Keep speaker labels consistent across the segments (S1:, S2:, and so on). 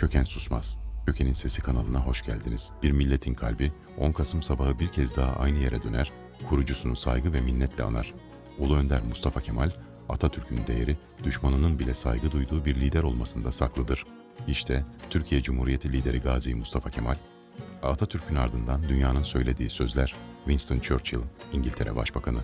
S1: Köken susmaz. Köken'in Sesi kanalına hoş geldiniz. Bir milletin kalbi 10 Kasım sabahı bir kez daha aynı yere döner, kurucusunu saygı ve minnetle anar. Ulu Önder Mustafa Kemal, Atatürk'ün değeri, düşmanının bile saygı duyduğu bir lider olmasında saklıdır. İşte Türkiye Cumhuriyeti lideri Gazi Mustafa Kemal, Atatürk'ün ardından dünyanın söylediği sözler, Winston Churchill, İngiltere Başbakanı.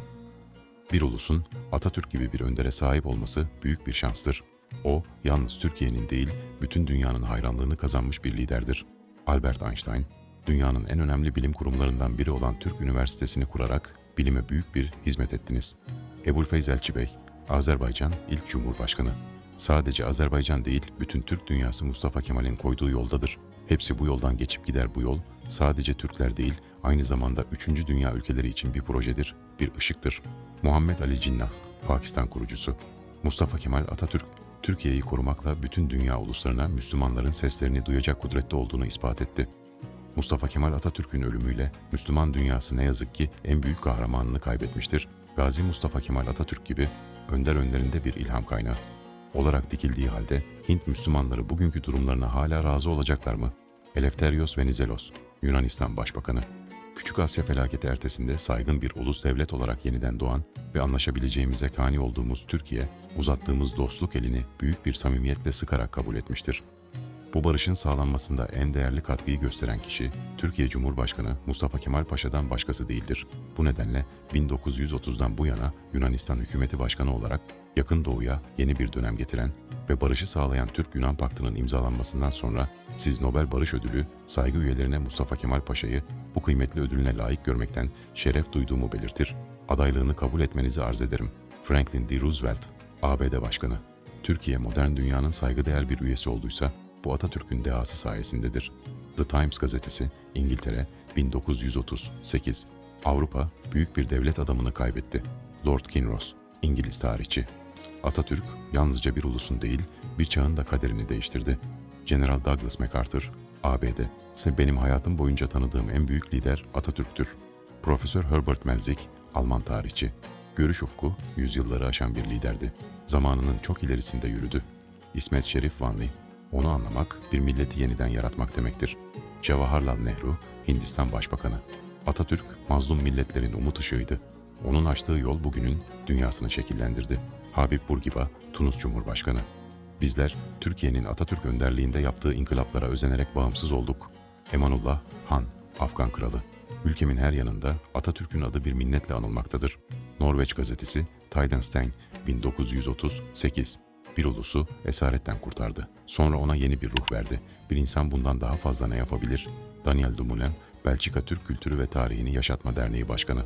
S1: Bir ulusun Atatürk gibi bir öndere sahip olması büyük bir şanstır. O, yalnız Türkiye'nin değil, bütün dünyanın hayranlığını kazanmış bir liderdir. Albert Einstein, dünyanın en önemli bilim kurumlarından biri olan Türk Üniversitesi'ni kurarak bilime büyük bir hizmet ettiniz. Ebu'l-Feyz Elçi Bey, Azerbaycan ilk Cumhurbaşkanı. Sadece Azerbaycan değil, bütün Türk dünyası Mustafa Kemal'in koyduğu yoldadır. Hepsi bu yoldan geçip gider bu yol, sadece Türkler değil, aynı zamanda 3. dünya ülkeleri için bir projedir, bir ışıktır. Muhammed Ali Cinnah, Pakistan kurucusu. Mustafa Kemal Atatürk, Türkiye'yi korumakla bütün dünya uluslarına Müslümanların seslerini duyacak kudrette olduğunu ispat etti. Mustafa Kemal Atatürk'ün ölümüyle Müslüman dünyası ne yazık ki en büyük kahramanını kaybetmiştir. Gazi Mustafa Kemal Atatürk gibi önder önlerinde bir ilham kaynağı olarak dikildiği halde Hint Müslümanları bugünkü durumlarına hala razı olacaklar mı? Eleftherios Venizelos, Yunanistan Başbakanı. Küçük Asya felaketi ertesinde saygın bir ulus devlet olarak yeniden doğan ve anlaşabileceğimize kani olduğumuz Türkiye, uzattığımız dostluk elini büyük bir samimiyetle sıkarak kabul etmiştir. Bu barışın sağlanmasında en değerli katkıyı gösteren kişi, Türkiye Cumhurbaşkanı Mustafa Kemal Paşa'dan başkası değildir. Bu nedenle 1930'dan bu yana Yunanistan hükümeti başkanı olarak Yakın Doğu'ya yeni bir dönem getiren ve barışı sağlayan Türk-Yunan Paktı'nın imzalanmasından sonra siz Nobel Barış Ödülü saygı üyelerine Mustafa Kemal Paşa'yı bu kıymetli ödülüne layık görmekten şeref duyduğumu belirtir. Adaylığını kabul etmenizi arz ederim. Franklin D. Roosevelt, ABD Başkanı. Türkiye modern dünyanın saygıdeğer bir üyesi olduysa bu Atatürk'ün dehası sayesindedir. The Times gazetesi, İngiltere, 1938. Avrupa büyük bir devlet adamını kaybetti. Lord Kinross, İngiliz tarihçi. Atatürk yalnızca bir ulusun değil, bir çağın da kaderini değiştirdi. General Douglas MacArthur, ABD. ise benim hayatım boyunca tanıdığım en büyük lider Atatürk'tür. Profesör Herbert Melzik, Alman tarihçi. Görüş ufku yüzyılları aşan bir liderdi. Zamanının çok ilerisinde yürüdü. İsmet Şerif Vanli, onu anlamak bir milleti yeniden yaratmak demektir. Jawaharlal Nehru, Hindistan Başbakanı. Atatürk, mazlum milletlerin umut ışığıydı. Onun açtığı yol bugünün dünyasını şekillendirdi. Habib Bourguiba, Tunus Cumhurbaşkanı. Bizler, Türkiye'nin Atatürk önderliğinde yaptığı inkılaplara özenerek bağımsız olduk. Emanullah Han, Afgan Kralı. Ülkemin her yanında Atatürk'ün adı bir minnetle anılmaktadır. Norveç gazetesi, Taydenstein, 1938. Bir ulusu esaretten kurtardı. Sonra ona yeni bir ruh verdi. Bir insan bundan daha fazla ne yapabilir? Daniel Dumoulin, Belçika Türk Kültürü ve Tarihini Yaşatma Derneği Başkanı.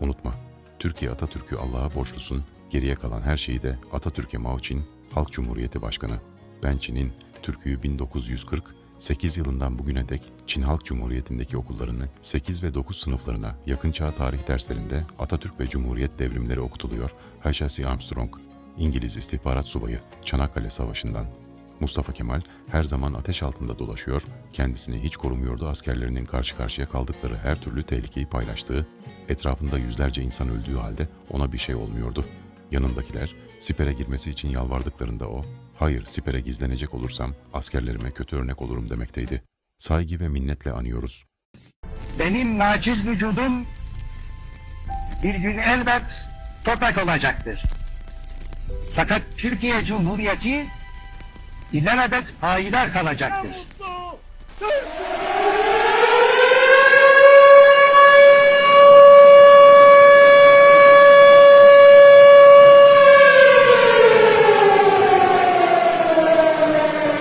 S1: Unutma, Türkiye Atatürk'ü Allah'a borçlusun, geriye kalan her şeyi de Atatürk'e Mauçin, Halk Cumhuriyeti Başkanı. Ben Çin'in Türk'üyü 1948 yılından bugüne dek Çin Halk Cumhuriyeti'ndeki okullarını 8 ve 9 sınıflarına yakın çağ tarih derslerinde Atatürk ve Cumhuriyet devrimleri okutuluyor. H.C. Armstrong, İngiliz istihbarat subayı Çanakkale Savaşı'ndan. Mustafa Kemal her zaman ateş altında dolaşıyor, kendisini hiç korumuyordu askerlerinin karşı karşıya kaldıkları her türlü tehlikeyi paylaştığı, etrafında yüzlerce insan öldüğü halde ona bir şey olmuyordu. Yanındakiler sipere girmesi için yalvardıklarında o, hayır sipere gizlenecek olursam askerlerime kötü örnek olurum demekteydi. Saygı ve minnetle anıyoruz.
S2: benim naciz vücudum bir gün elbet toprak olacaktır. Fakat Türkiye Cumhuriyeti ilelebet payidar kalacaktır.